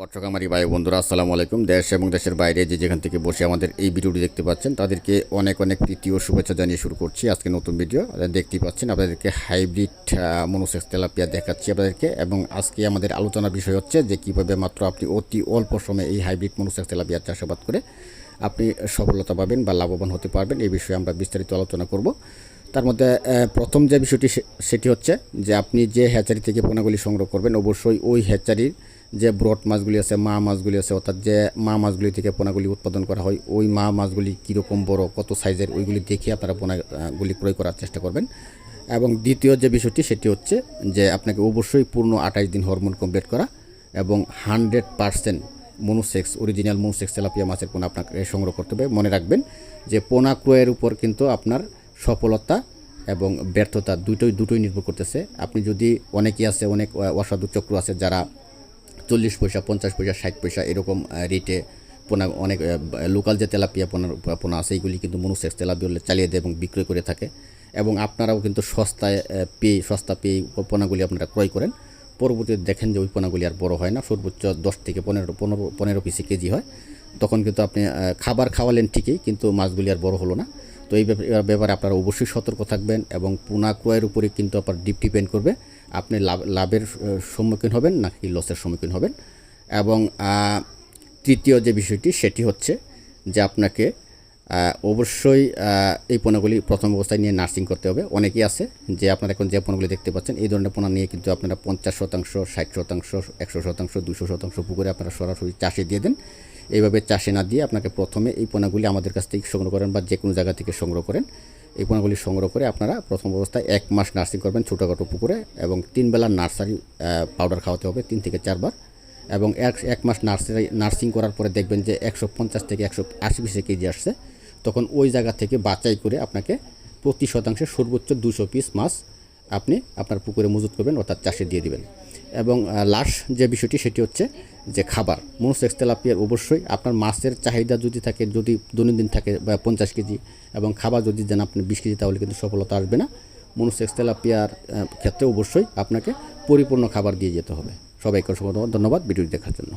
মৎস্যকামারী ভাই বন্ধুরা, আসসালামু আলাইকুম। দেশ এবং দেশের বাইরে যে যেখান থেকে বসে আমাদের এই ভিডিওটি দেখতে পাচ্ছেন, তাদেরকে অনেক অনেক ও শুভেচ্ছা জানিয়ে শুরু করছি আজকে নতুন ভিডিও। দেখতেই পাচ্ছেন, আপনাদেরকে হাইব্রিড মনোসেক্স তেলাপিয়া দেখাচ্ছি আপনাদেরকে এবং আজকে আমাদের আলোচনার বিষয় হচ্ছে যে কীভাবে মাত্র আপনি অতি অল্প সময়ে এই হাইব্রিড মনোসেক্স তেলাপিয়া চাষাবাদ করে আপনি সফলতা পাবেন বা লাভবান হতে পারবেন এই বিষয়ে আমরা বিস্তারিত আলোচনা করব। তার মধ্যে প্রথম যে বিষয়টি সেটি হচ্ছে যে আপনি যে হ্যাচারি থেকে পোনাগুলি সংগ্রহ করবেন, অবশ্যই ওই হ্যাচারির যে ব্রড মাছগুলি আছে, মা মাছগুলি আছে, অর্থাৎ যে মা মাছগুলি থেকে পোনাগুলি উৎপাদন করা হয়, ওই মা মাছগুলি কীরকম বড়, কত সাইজের, ওইগুলি দেখে আপনারা পোনাগুলি ক্রয় করার চেষ্টা করবেন। এবং দ্বিতীয় যে বিষয়টি, সেটি হচ্ছে যে আপনাকে অবশ্যই পূর্ণ আঠাশ দিন হরমোন কমপ্লিট করা এবং hundred percent monosex, original monosex tilapia মাছের পোনা আপনাকে সংগ্রহ করতে হবে। মনে রাখবেন যে পোনা ক্রয়ের উপর কিন্তু আপনার সফলতা এবং ব্যর্থতা দুটোই দুটোই নির্ভর করতেছে। আপনি যদি অনেকেই আছে, অনেক অসাধু চক্র আছে যারা চল্লিশ পয়সা, পঞ্চাশ পয়সা, ষাট পয়সা এরকম রেটে পোনা অনেক লোকাল যে তেলাপিয়া পোনার পোনা আছে এইগুলি কিন্তু মনুসেক্স তেলাপিয়া চালিয়ে দেয় এবং বিক্রয় করে থাকে। এবং আপনারাও কিন্তু সস্তায় পেয়ে, সস্তা পেয়ে পোনাগুলি আপনারা ক্রয় করেন। পরবর্তীতে দেখেন যে ওই পোনাগুলি আর বড় হয় না, সর্বোচ্চ দশ থেকে পনেরো পনেরো পনেরো পিসি কেজি হয়। তখন কিন্তু আপনি খাবার খাওয়ালেন ঠিকই, কিন্তু মাছগুলি আর বড় হলো না। তো এই ব্যাপারে- আপনারা অবশ্যই সতর্ক থাকবেন এবং পোনা ক্রয়ের উপরে কিন্তু আপনার ডিপ ডিপেন্ড করবে। আপনি লাভ, লাভের সম্মুখীন হবেন নাকি লসের সম্মুখীন হবেন। এবং তৃতীয় যে বিষয়টি, সেটি হচ্ছে যে আপনাকে অবশ্যই এই পণ্যগুলি প্রথম অবস্থায় নিয়ে নার্সিং করতে হবে। অনেকেই আছে যে আপনারা এখন যে পণ্যগুলি দেখতে পাচ্ছেন, এই ধরনের পণ্য নিয়ে কিন্তু আপনারা পঞ্চাশ শতাংশ, ষাট শতাংশ, একশো শতাংশ, দুশো শতাংশ পুকুরে আপনারা সরাসরি চাষে দিয়ে দেন। এইভাবে চাষে না দিয়ে আপনাকে প্রথমে এই পোনাগুলি আমাদের কাছ থেকে সংগ্রহ করেন বা যে কোনো জায়গা থেকে সংগ্রহ করেন। এই পোনাগুলি সংগ্রহ করে আপনারা প্রথম অবস্থায় এক মাস নার্সিং করবেন ছোটোখাটো পুকুরে এবং তিন বেলা নার্সারি পাউডার খাওয়াতে হবে তিন থেকে চারবার এবং এক এক মাস নার্সারি নার্সিং করার পরে দেখবেন যে একশো পঞ্চাশ থেকে একশো আশি পিসে কেজি আসছে। তখন ওই জায়গা থেকে বাছাই করে আপনাকে প্রতি শতাংশে সর্বোচ্চ দুশো পিস মাছ আপনি আপনার পুকুরে মজুত করবেন, অর্থাৎ চাষে দিয়ে দিবেন। এবং লাশ যে বিষয়টি সেটি হচ্ছে যে খাবার। মনোসেক্স তেলাপিয়ার অবশ্যই আপনার মাছের চাহিদা যদি থাকে, যদি দৈনন্দিন থাকে, বা পঞ্চাশ কেজি এবং খাবার যদি দেন আপনি বিশ কেজি, তাহলে কিন্তু সফলতা আসবে না। মনোসেক্স তেলাপিয়ার ক্ষেত্রে অবশ্যই আপনাকে পরিপূর্ণ খাবার দিয়ে যেতে হবে। সবাইকে অসংখ্য ধন্যবাদ। ভিডিওটি দেখার জন্য।